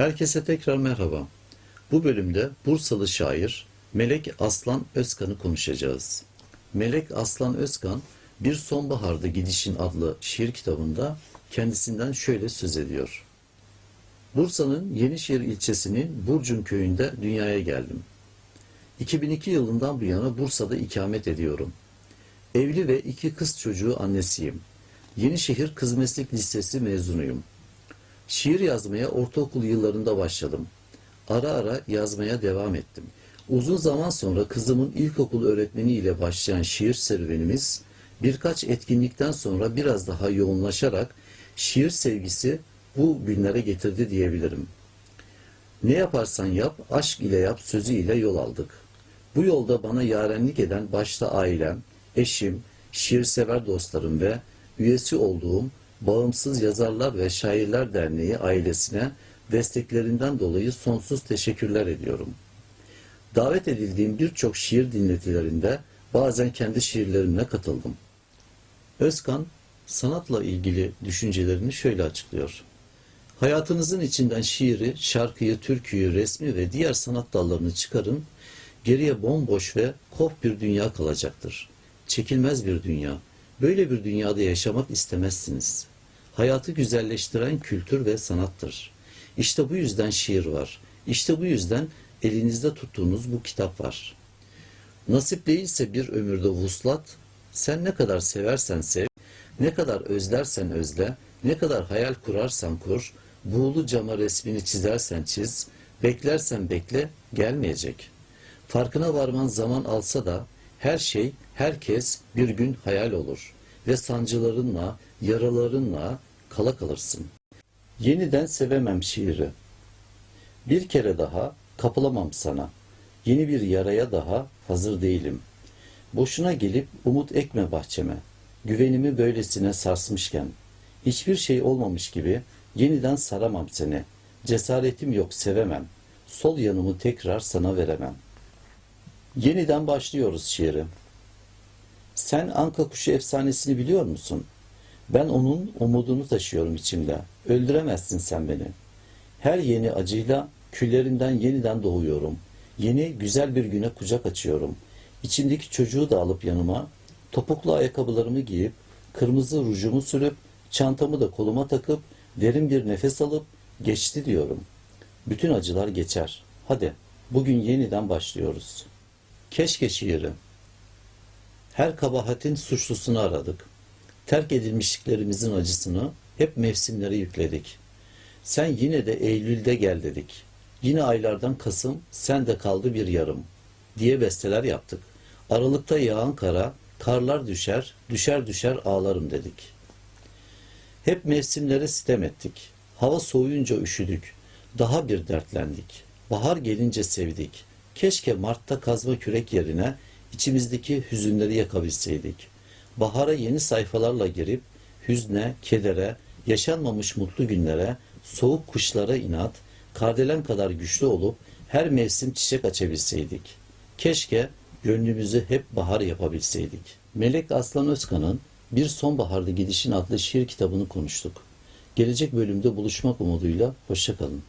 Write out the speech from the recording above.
Herkese tekrar merhaba. Bu bölümde Bursalı şair Melek Aslan Özkan'ı konuşacağız. Melek Aslan Özkan Bir Sonbaharda Gidişin adlı şiir kitabında kendisinden şöyle söz ediyor. Bursa'nın Yenişehir ilçesinin Burcun köyünde dünyaya geldim. 2002 yılından bu yana Bursa'da ikamet ediyorum. Evli ve iki kız çocuğu annesiyim. Yenişehir Kız Meslek Lisesi mezunuyum. Şiir yazmaya ortaokul yıllarında başladım. Ara ara yazmaya devam ettim. Uzun zaman sonra kızımın ilkokul öğretmeni ile başlayan şiir serüvenimiz birkaç etkinlikten sonra biraz daha yoğunlaşarak şiir sevgisi bu günlere getirdi diyebilirim. Ne yaparsan yap, aşk ile yap sözü ile yol aldık. Bu yolda bana yarenlik eden başta ailem, eşim, şiirsever dostlarım ve üyesi olduğum Bağımsız Yazarlar ve Şairler Derneği ailesine desteklerinden dolayı sonsuz teşekkürler ediyorum. Davet edildiğim birçok şiir dinletilerinde bazen kendi şiirlerimle katıldım. Özkan, sanatla ilgili düşüncelerini şöyle açıklıyor. Hayatınızın içinden şiiri, şarkıyı, türküyü, resmi ve diğer sanat dallarını çıkarın, geriye bomboş ve kof bir dünya kalacaktır. Çekilmez bir dünya. Böyle bir dünyada yaşamak istemezsiniz. Hayatı güzelleştiren kültür ve sanattır. İşte bu yüzden şiir var. İşte bu yüzden elinizde tuttuğunuz bu kitap var. Nasip değilse bir ömürde vuslat, sen ne kadar seversen sev, ne kadar özlersen özle, ne kadar hayal kurarsan kur, buğulu cama resmini çizersen çiz, beklersen bekle, gelmeyecek. Farkına varman zaman alsa da her şey, herkes bir gün hayal olur ve sancılarınla, yaralarınla kala kalırsın. Yeniden sevemem şiiri. Bir kere daha kapılamam sana. Yeni bir yaraya daha hazır değilim. Boşuna gelip umut ekme bahçeme. Güvenimi böylesine sarsmışken. Hiçbir şey olmamış gibi yeniden saramam seni. Cesaretim yok sevemem. Sol yanımı tekrar sana veremem. Yeniden başlıyoruz şiiri. Sen Anka kuşu efsanesini biliyor musun? Ben onun umudunu taşıyorum içimde. Öldüremezsin sen beni. Her yeni acıyla küllerinden yeniden doğuyorum. Yeni güzel bir güne kucak açıyorum. İçimdeki çocuğu da alıp yanıma, topuklu ayakkabılarımı giyip, kırmızı rujumu sürüp, çantamı da koluma takıp, derin bir nefes alıp, geçti diyorum. Bütün acılar geçer. Hadi, bugün yeniden başlıyoruz. Keşke şiiri. Her kabahatin suçlusunu aradık. Terk edilmişliklerimizin acısını hep mevsimlere yükledik. Sen yine de Eylül'de gel dedik. Yine aylardan Kasım sen de kaldı bir yarım diye besteler yaptık. Aralıkta yağan kara, karlar düşer, düşer düşer ağlarım dedik. Hep mevsimlere sitem ettik. Hava soğuyunca üşüdük. Daha bir dertlendik. Bahar gelince sevdik. Keşke Mart'ta kazma kürek yerine içimizdeki hüzünleri yakabilseydik. Bahara yeni sayfalarla girip hüzne, kedere, yaşanmamış mutlu günlere, soğuk kuşlara inat, kardelen kadar güçlü olup her mevsim çiçek açabilseydik. Keşke gönlümüzü hep bahar yapabilseydik. Melek Aslan Özkan'ın Bir Sonbaharda Gidişin adlı şiir kitabını konuştuk. Gelecek bölümde buluşmak umuduyla hoşçakalın.